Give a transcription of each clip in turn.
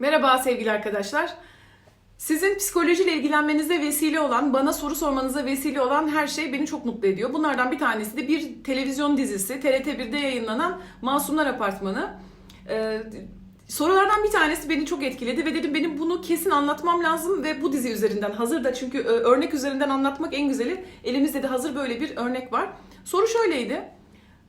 Merhaba sevgili arkadaşlar. Sizin psikolojiyle ilgilenmenize vesile olan, bana soru sormanıza vesile olan her şey beni çok mutlu ediyor. Bunlardan bir tanesi de bir televizyon dizisi, TRT1'de yayınlanan Masumlar Apartmanı. Ee, sorulardan bir tanesi beni çok etkiledi ve dedim benim bunu kesin anlatmam lazım ve bu dizi üzerinden hazır da çünkü e, örnek üzerinden anlatmak en güzeli. Elimizde de hazır böyle bir örnek var. Soru şöyleydi.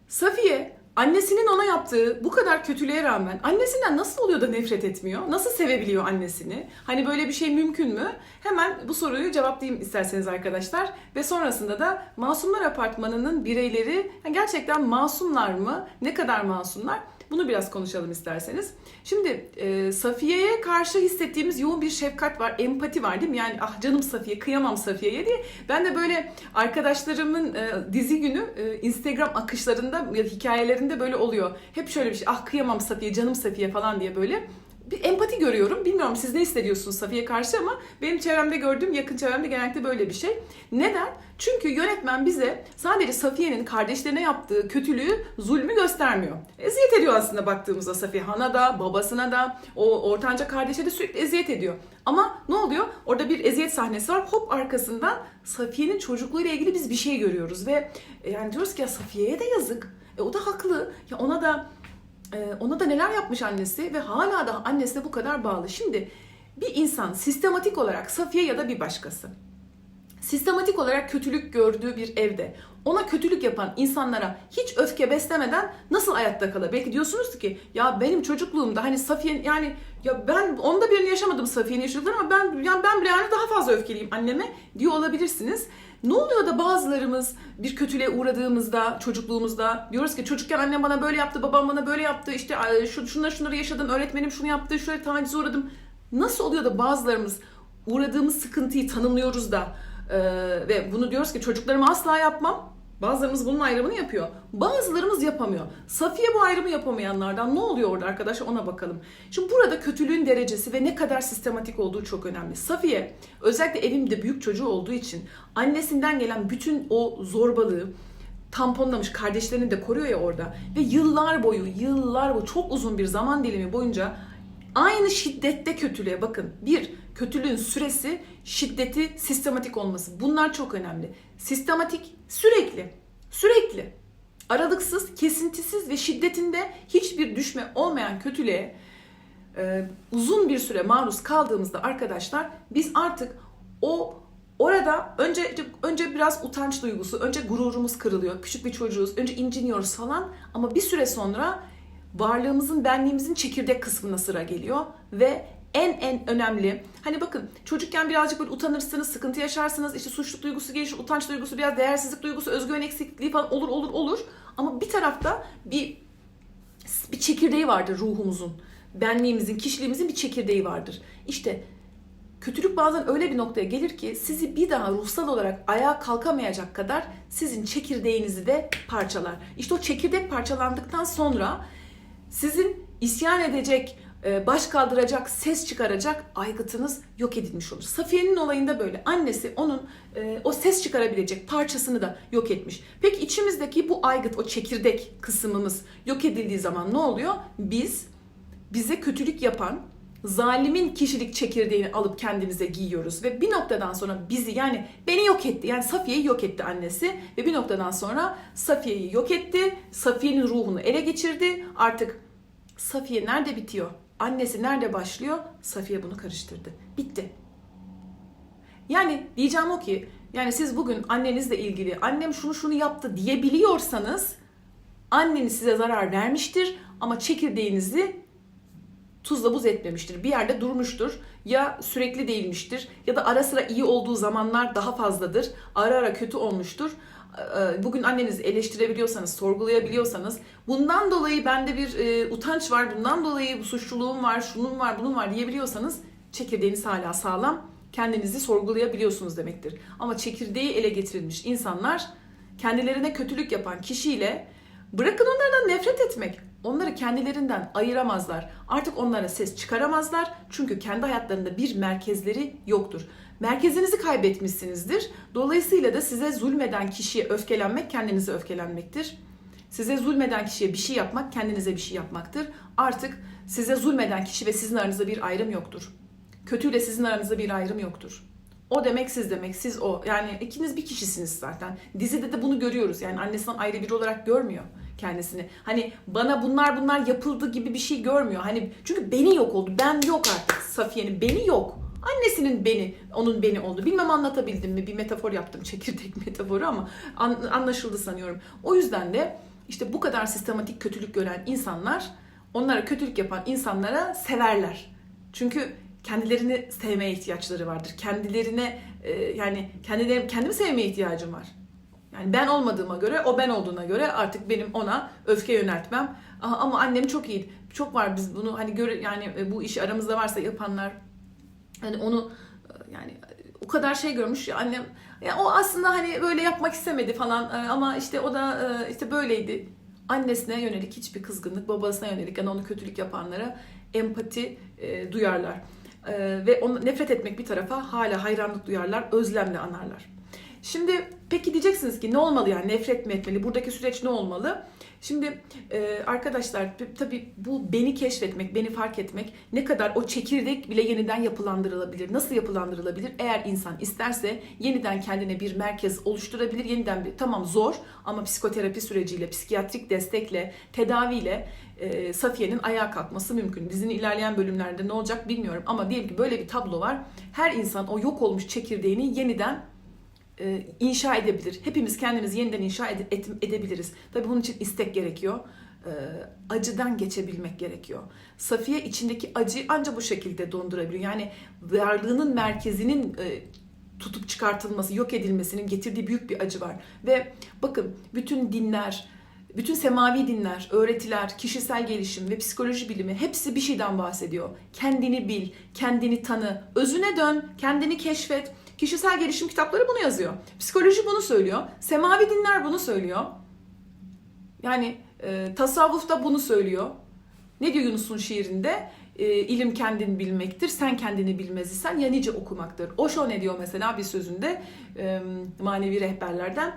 Safiye annesinin ona yaptığı bu kadar kötülüğe rağmen annesinden nasıl oluyor da nefret etmiyor? Nasıl sevebiliyor annesini? Hani böyle bir şey mümkün mü? Hemen bu soruyu cevaplayayım isterseniz arkadaşlar. Ve sonrasında da Masumlar Apartmanı'nın bireyleri gerçekten masumlar mı? Ne kadar masumlar? Bunu biraz konuşalım isterseniz. Şimdi e, Safiye'ye karşı hissettiğimiz yoğun bir şefkat var, empati var değil mi? Yani ah canım Safiye, kıyamam Safiye'ye diye. Ben de böyle arkadaşlarımın e, dizi günü e, Instagram akışlarında ya hikayelerinde böyle oluyor. Hep şöyle bir şey, ah kıyamam Safiye, canım Safiye falan diye böyle bir empati görüyorum. Bilmiyorum siz ne hissediyorsunuz Safiye karşı ama benim çevremde gördüğüm yakın çevremde genellikle böyle bir şey. Neden? Çünkü yönetmen bize sadece Safiye'nin kardeşlerine yaptığı kötülüğü, zulmü göstermiyor. Eziyet ediyor aslında baktığımızda Safiye. Han'a da, babasına da, o ortanca kardeşe de sürekli eziyet ediyor. Ama ne oluyor? Orada bir eziyet sahnesi var. Hop arkasından Safiye'nin çocukluğuyla ilgili biz bir şey görüyoruz. Ve e, yani diyoruz ki ya Safiye'ye de yazık. E, o da haklı. Ya ona da ona da neler yapmış annesi ve hala da annesine bu kadar bağlı. Şimdi bir insan sistematik olarak Safiye ya da bir başkası sistematik olarak kötülük gördüğü bir evde ona kötülük yapan insanlara hiç öfke beslemeden nasıl hayatta kalır? Belki diyorsunuz ki ya benim çocukluğumda hani Safiye yani ya ben onda birini yaşamadım Safiye'nin yaşadıklarını ama ben yani ben bile yani daha fazla öfkeliyim anneme diyor olabilirsiniz. Ne oluyor da bazılarımız bir kötülüğe uğradığımızda çocukluğumuzda diyoruz ki çocukken annem bana böyle yaptı, babam bana böyle yaptı, işte şu, şunları şunları yaşadım, öğretmenim şunu yaptı, şöyle tacize uğradım. Nasıl oluyor da bazılarımız uğradığımız sıkıntıyı tanımlıyoruz da ee, ve bunu diyoruz ki çocuklarıma asla yapmam. Bazılarımız bunun ayrımını yapıyor. Bazılarımız yapamıyor. Safiye bu ayrımı yapamayanlardan ne oluyor orada arkadaşlar ona bakalım. Şimdi burada kötülüğün derecesi ve ne kadar sistematik olduğu çok önemli. Safiye özellikle evimde büyük çocuğu olduğu için annesinden gelen bütün o zorbalığı tamponlamış kardeşlerini de koruyor ya orada ve yıllar boyu yıllar boyu çok uzun bir zaman dilimi boyunca aynı şiddette kötülüğe bakın. Bir, kötülüğün süresi, şiddeti, sistematik olması. Bunlar çok önemli. Sistematik, sürekli, sürekli, aralıksız, kesintisiz ve şiddetinde hiçbir düşme olmayan kötülüğe e, uzun bir süre maruz kaldığımızda arkadaşlar biz artık o orada önce önce biraz utanç duygusu, önce gururumuz kırılıyor. Küçük bir çocuğuz, önce inciniyoruz falan ama bir süre sonra varlığımızın, benliğimizin çekirdek kısmına sıra geliyor ve en en önemli hani bakın çocukken birazcık böyle utanırsınız, sıkıntı yaşarsınız, işte suçluluk duygusu gelir, utanç duygusu, biraz değersizlik duygusu, özgüven eksikliği falan olur olur olur. Ama bir tarafta bir bir çekirdeği vardır ruhumuzun. Benliğimizin, kişiliğimizin bir çekirdeği vardır. İşte kötülük bazen öyle bir noktaya gelir ki sizi bir daha ruhsal olarak ayağa kalkamayacak kadar sizin çekirdeğinizi de parçalar. İşte o çekirdek parçalandıktan sonra sizin isyan edecek, baş kaldıracak, ses çıkaracak aygıtınız yok edilmiş olur. Safiye'nin olayında böyle. Annesi onun e, o ses çıkarabilecek parçasını da yok etmiş. Peki içimizdeki bu aygıt, o çekirdek kısmımız yok edildiği zaman ne oluyor? Biz bize kötülük yapan, zalimin kişilik çekirdeğini alıp kendimize giyiyoruz ve bir noktadan sonra bizi yani beni yok etti. Yani Safiye'yi yok etti annesi ve bir noktadan sonra Safiye'yi yok etti. Safiye'nin ruhunu ele geçirdi. Artık Safiye nerede bitiyor? Annesi nerede başlıyor? Safiye bunu karıştırdı. Bitti. Yani diyeceğim o ki yani siz bugün annenizle ilgili annem şunu şunu yaptı diyebiliyorsanız anneniz size zarar vermiştir ama çekirdeğinizi tuzla buz etmemiştir. Bir yerde durmuştur. Ya sürekli değilmiştir ya da ara sıra iyi olduğu zamanlar daha fazladır. Ara ara kötü olmuştur. Bugün annenizi eleştirebiliyorsanız, sorgulayabiliyorsanız bundan dolayı bende bir e, utanç var, bundan dolayı bu suçluluğum var, şunun var, bunun var diyebiliyorsanız çekirdeğiniz hala sağlam. Kendinizi sorgulayabiliyorsunuz demektir. Ama çekirdeği ele getirilmiş insanlar kendilerine kötülük yapan kişiyle bırakın onlardan nefret etmek onları kendilerinden ayıramazlar. Artık onlara ses çıkaramazlar. Çünkü kendi hayatlarında bir merkezleri yoktur. Merkezinizi kaybetmişsinizdir. Dolayısıyla da size zulmeden kişiye öfkelenmek kendinize öfkelenmektir. Size zulmeden kişiye bir şey yapmak kendinize bir şey yapmaktır. Artık size zulmeden kişi ve sizin aranızda bir ayrım yoktur. Kötüyle sizin aranızda bir ayrım yoktur. O demek siz demek, siz o. Yani ikiniz bir kişisiniz zaten. Dizide de bunu görüyoruz. Yani annesinden ayrı biri olarak görmüyor kendisini. Hani bana bunlar bunlar yapıldı gibi bir şey görmüyor. Hani çünkü beni yok oldu. Ben yok artık Safiye'nin. Beni yok. Annesinin beni, onun beni oldu. Bilmem anlatabildim mi? Bir metafor yaptım. Çekirdek metaforu ama an- anlaşıldı sanıyorum. O yüzden de işte bu kadar sistematik kötülük gören insanlar onlara kötülük yapan insanlara severler. Çünkü kendilerini sevmeye ihtiyaçları vardır. Kendilerine e, yani kendileri kendimi sevmeye ihtiyacım var. Yani ben olmadığıma göre, o ben olduğuna göre artık benim ona öfke yöneltmem. Ama annem çok iyi. Çok var biz bunu hani göre yani e, bu işi aramızda varsa yapanlar hani onu e, yani o kadar şey görmüş ya annem ya o aslında hani böyle yapmak istemedi falan e, ama işte o da e, işte böyleydi. Annesine yönelik hiçbir kızgınlık, babasına yönelik yani onu kötülük yapanlara empati e, duyarlar. E, ve onu nefret etmek bir tarafa hala hayranlık duyarlar, özlemle anarlar. Şimdi peki diyeceksiniz ki ne olmalı yani nefret mi etmeli? Buradaki süreç ne olmalı? Şimdi e, arkadaşlar tabii bu beni keşfetmek, beni fark etmek ne kadar o çekirdek bile yeniden yapılandırılabilir. Nasıl yapılandırılabilir? Eğer insan isterse yeniden kendine bir merkez oluşturabilir. Yeniden bir tamam zor ama psikoterapi süreciyle, psikiyatrik destekle, tedaviyle e, Safiye'nin ayağa kalkması mümkün. Dizinin ilerleyen bölümlerinde ne olacak bilmiyorum ama diyelim ki böyle bir tablo var. Her insan o yok olmuş çekirdeğini yeniden e, inşa edebilir. Hepimiz kendimizi yeniden inşa ede- et- edebiliriz. Tabii bunun için istek gerekiyor. E, acıdan geçebilmek gerekiyor. Safiye içindeki acıyı ancak bu şekilde dondurabiliyor. Yani varlığının merkezinin e, tutup çıkartılması, yok edilmesinin getirdiği büyük bir acı var. Ve bakın bütün dinler, bütün semavi dinler, öğretiler, kişisel gelişim ve psikoloji bilimi hepsi bir şeyden bahsediyor. Kendini bil, kendini tanı, özüne dön, kendini keşfet. Kişisel gelişim kitapları bunu yazıyor. Psikoloji bunu söylüyor. Semavi dinler bunu söylüyor. Yani e, tasavvuf da bunu söylüyor. Ne diyor Yunus'un şiirinde? E, ilim kendin bilmektir, sen kendini bilmez isen ya nice okumaktır. Osho ne diyor mesela bir sözünde e, manevi rehberlerden?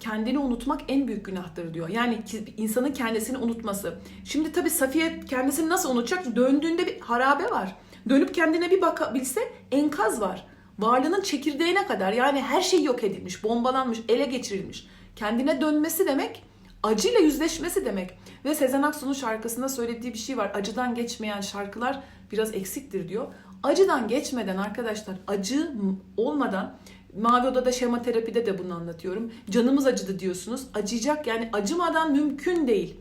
Kendini unutmak en büyük günahtır diyor. Yani insanın kendisini unutması. Şimdi tabii Safiye kendisini nasıl unutacak? Döndüğünde bir harabe var. Dönüp kendine bir bakabilse enkaz var. Varlığının çekirdeğine kadar yani her şey yok edilmiş, bombalanmış, ele geçirilmiş. Kendine dönmesi demek acıyla yüzleşmesi demek. Ve Sezen Aksu'nun şarkısında söylediği bir şey var. Acıdan geçmeyen şarkılar biraz eksiktir diyor. Acıdan geçmeden arkadaşlar acı olmadan Mavi Oda'da şema terapide de bunu anlatıyorum. Canımız acıdı diyorsunuz. Acıyacak yani acımadan mümkün değil.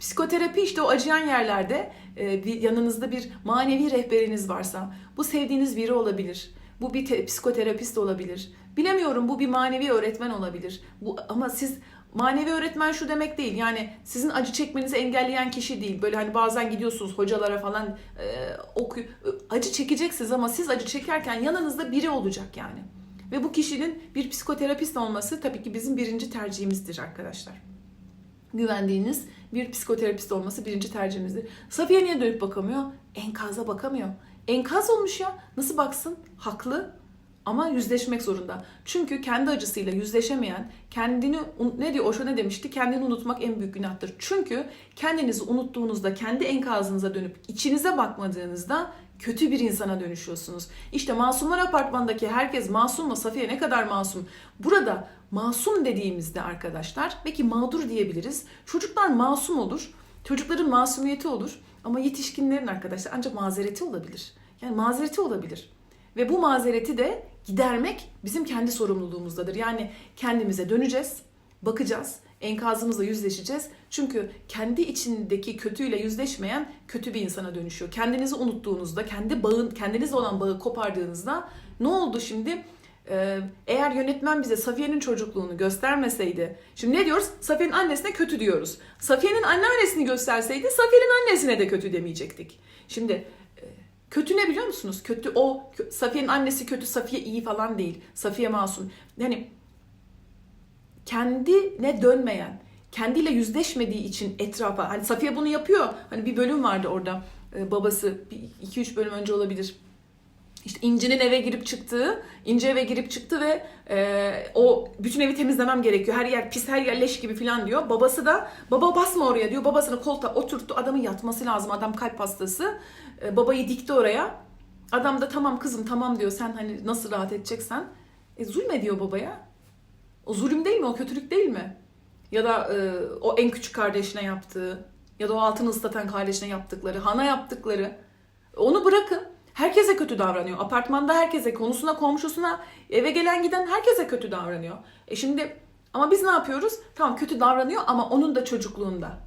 Psikoterapi işte o acıyan yerlerde e, yanınızda bir manevi rehberiniz varsa bu sevdiğiniz biri olabilir. Bu bir te- psikoterapist olabilir. Bilemiyorum bu bir manevi öğretmen olabilir. Bu ama siz manevi öğretmen şu demek değil. Yani sizin acı çekmenizi engelleyen kişi değil. Böyle hani bazen gidiyorsunuz hocalara falan e, okuy acı çekeceksiniz ama siz acı çekerken yanınızda biri olacak yani. Ve bu kişinin bir psikoterapist olması tabii ki bizim birinci tercihimizdir arkadaşlar. Güvendiğiniz bir psikoterapist olması birinci tercihimizdir. Safiye niye dönüp bakamıyor? Enkaza bakamıyor. Enkaz olmuş ya. Nasıl baksın? Haklı ama yüzleşmek zorunda. Çünkü kendi acısıyla yüzleşemeyen, kendini ne diyor Osho ne demişti? Kendini unutmak en büyük günahtır. Çünkü kendinizi unuttuğunuzda, kendi enkazınıza dönüp içinize bakmadığınızda kötü bir insana dönüşüyorsunuz. İşte Masumlar Apartmanı'ndaki herkes masum mu? Safiye ne kadar masum? Burada masum dediğimizde arkadaşlar, belki mağdur diyebiliriz. Çocuklar masum olur. Çocukların masumiyeti olur. Ama yetişkinlerin arkadaşlar ancak mazereti olabilir. Yani mazereti olabilir. Ve bu mazereti de gidermek bizim kendi sorumluluğumuzdadır. Yani kendimize döneceğiz, bakacağız, enkazımızla yüzleşeceğiz. Çünkü kendi içindeki kötüyle yüzleşmeyen kötü bir insana dönüşüyor. Kendinizi unuttuğunuzda, kendi bağın, kendinizle olan bağı kopardığınızda ne oldu şimdi? Ee, eğer yönetmen bize Safiye'nin çocukluğunu göstermeseydi, şimdi ne diyoruz? Safiye'nin annesine kötü diyoruz. Safiye'nin anneannesini gösterseydi Safiye'nin annesine de kötü demeyecektik. Şimdi e, kötü ne biliyor musunuz? Kötü o, Safiye'nin annesi kötü, Safiye iyi falan değil. Safiye masum. Yani kendine dönmeyen, kendiyle yüzleşmediği için etrafa, hani Safiye bunu yapıyor. Hani bir bölüm vardı orada, e, babası, 2-3 bölüm önce olabilir işte İnci'nin eve girip çıktığı, İnci eve girip çıktı ve e, o bütün evi temizlemem gerekiyor. Her yer pis, her yer leş gibi falan diyor. Babası da baba basma oraya diyor. Babasını koltuğa oturttu. Adamın yatması lazım. Adam kalp hastası. E, babayı dikti oraya. Adam da tamam kızım tamam diyor. Sen hani nasıl rahat edeceksen. E, zulmediyor babaya. O zulüm değil mi? O kötülük değil mi? Ya da e, o en küçük kardeşine yaptığı ya da o altını ıslatan kardeşine yaptıkları, hana yaptıkları. Onu bırakın. Herkese kötü davranıyor. Apartmanda herkese, konusuna, komşusuna, eve gelen giden herkese kötü davranıyor. E şimdi ama biz ne yapıyoruz? Tamam kötü davranıyor ama onun da çocukluğunda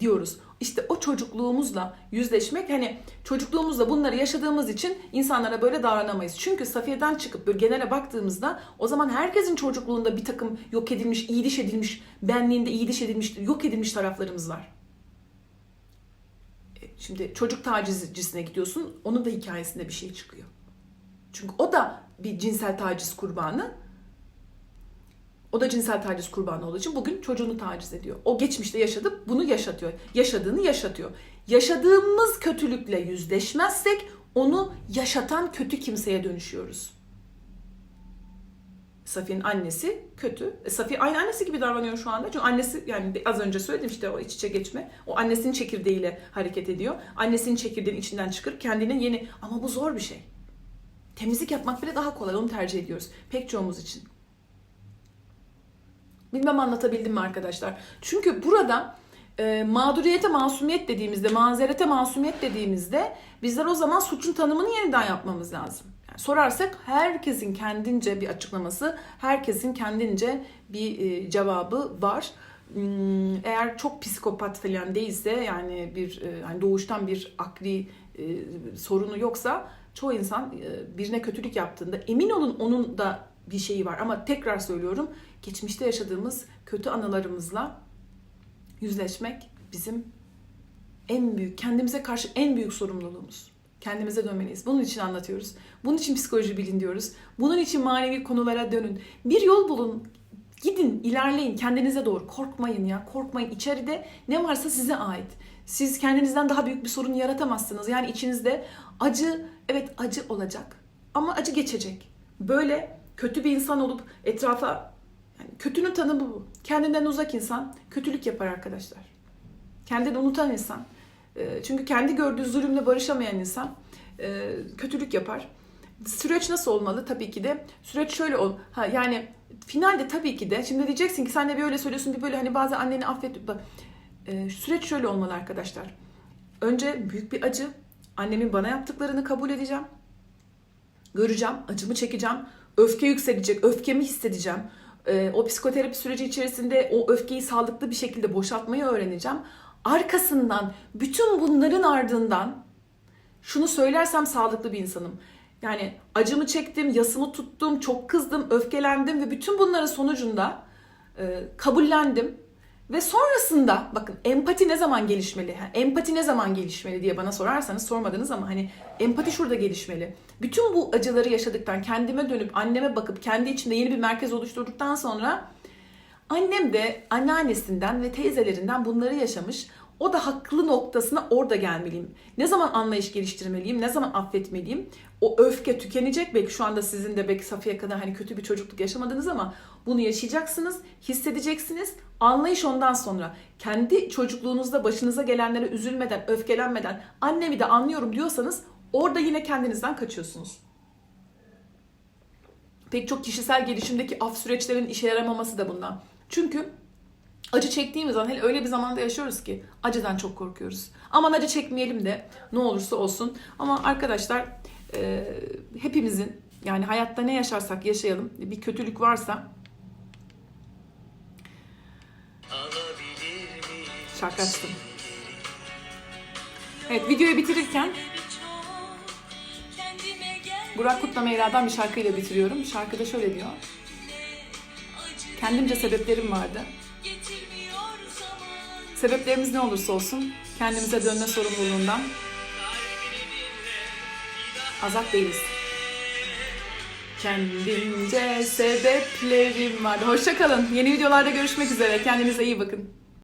diyoruz. İşte o çocukluğumuzla yüzleşmek hani çocukluğumuzda bunları yaşadığımız için insanlara böyle davranamayız. Çünkü Safiye'den çıkıp böyle genele baktığımızda o zaman herkesin çocukluğunda bir takım yok edilmiş, iyi diş edilmiş, benliğinde iyi diş edilmiş, yok edilmiş taraflarımız var. Şimdi çocuk tacizcisine gidiyorsun, onun da hikayesinde bir şey çıkıyor. Çünkü o da bir cinsel taciz kurbanı. O da cinsel taciz kurbanı olduğu için bugün çocuğunu taciz ediyor. O geçmişte yaşadı, bunu yaşatıyor. Yaşadığını yaşatıyor. Yaşadığımız kötülükle yüzleşmezsek onu yaşatan kötü kimseye dönüşüyoruz. Safiye'nin annesi kötü. E, Safiye aynı annesi gibi davranıyor şu anda. Çünkü annesi yani az önce söyledim işte o iç içe geçme. O annesinin çekirdeğiyle hareket ediyor. Annesinin çekirdeğinin içinden çıkıp kendinin yeni ama bu zor bir şey. Temizlik yapmak bile daha kolay. Onu tercih ediyoruz. Pek çoğumuz için. Bilmem anlatabildim mi arkadaşlar? Çünkü burada e, mağduriyete masumiyet dediğimizde, mazerete masumiyet dediğimizde bizler o zaman suçun tanımını yeniden yapmamız lazım. Sorarsak herkesin kendince bir açıklaması, herkesin kendince bir e, cevabı var. Hmm, Eğer çok psikopat falan değilse yani bir e, yani doğuştan bir akli e, sorunu yoksa çoğu insan e, birine kötülük yaptığında emin olun onun da bir şeyi var ama tekrar söylüyorum geçmişte yaşadığımız kötü anılarımızla yüzleşmek bizim en büyük, kendimize karşı en büyük sorumluluğumuz. Kendimize dönmeliyiz. Bunun için anlatıyoruz. Bunun için psikoloji bilin diyoruz. Bunun için manevi konulara dönün. Bir yol bulun. Gidin, ilerleyin kendinize doğru. Korkmayın ya, korkmayın. İçeride ne varsa size ait. Siz kendinizden daha büyük bir sorun yaratamazsınız. Yani içinizde acı, evet acı olacak. Ama acı geçecek. Böyle kötü bir insan olup etrafa yani kötünün tanımı bu. Kendinden uzak insan kötülük yapar arkadaşlar. Kendini unutan insan. E, Çünkü kendi gördüğü zulümle barışamayan insan e, kötülük yapar. Süreç nasıl olmalı? Tabii ki de süreç şöyle ol. Ha yani finalde tabii ki de şimdi diyeceksin ki sen de bir öyle söylüyorsun bir böyle hani bazen anneni affet. E, süreç şöyle olmalı arkadaşlar. Önce büyük bir acı. Annemin bana yaptıklarını kabul edeceğim. Göreceğim, acımı çekeceğim. Öfke yükselecek, öfkemi hissedeceğim. Ee, o psikoterapi süreci içerisinde o öfkeyi sağlıklı bir şekilde boşaltmayı öğreneceğim. Arkasından bütün bunların ardından şunu söylersem sağlıklı bir insanım. Yani acımı çektim, yasımı tuttum, çok kızdım, öfkelendim ve bütün bunların sonucunda e, kabullendim. Ve sonrasında bakın empati ne zaman gelişmeli? Ha, empati ne zaman gelişmeli diye bana sorarsanız sormadınız ama hani empati şurada gelişmeli. Bütün bu acıları yaşadıktan kendime dönüp anneme bakıp kendi içimde yeni bir merkez oluşturduktan sonra annem de anneannesinden ve teyzelerinden bunları yaşamış. O da haklı noktasına orada gelmeliyim. Ne zaman anlayış geliştirmeliyim, ne zaman affetmeliyim. O öfke tükenecek. Belki şu anda sizin de belki Safiye kadar hani kötü bir çocukluk yaşamadınız ama bunu yaşayacaksınız, hissedeceksiniz. Anlayış ondan sonra. Kendi çocukluğunuzda başınıza gelenlere üzülmeden, öfkelenmeden annemi de anlıyorum diyorsanız orada yine kendinizden kaçıyorsunuz. Pek çok kişisel gelişimdeki af süreçlerin işe yaramaması da bundan. Çünkü acı çektiğimiz zaman hele öyle bir zamanda yaşıyoruz ki acıdan çok korkuyoruz. Aman acı çekmeyelim de ne olursa olsun. Ama arkadaşlar e, hepimizin yani hayatta ne yaşarsak yaşayalım bir kötülük varsa şarkı açtım. Evet videoyu bitirirken Burak Kutla Meyra'dan bir şarkıyla bitiriyorum. Şarkıda şöyle diyor. Kendimce sebeplerim vardı. Sebeplerimiz ne olursa olsun kendimize dönme sorumluluğundan azat değiliz. Kendimce sebeplerim vardı. Hoşçakalın. Yeni videolarda görüşmek üzere. Kendinize iyi bakın.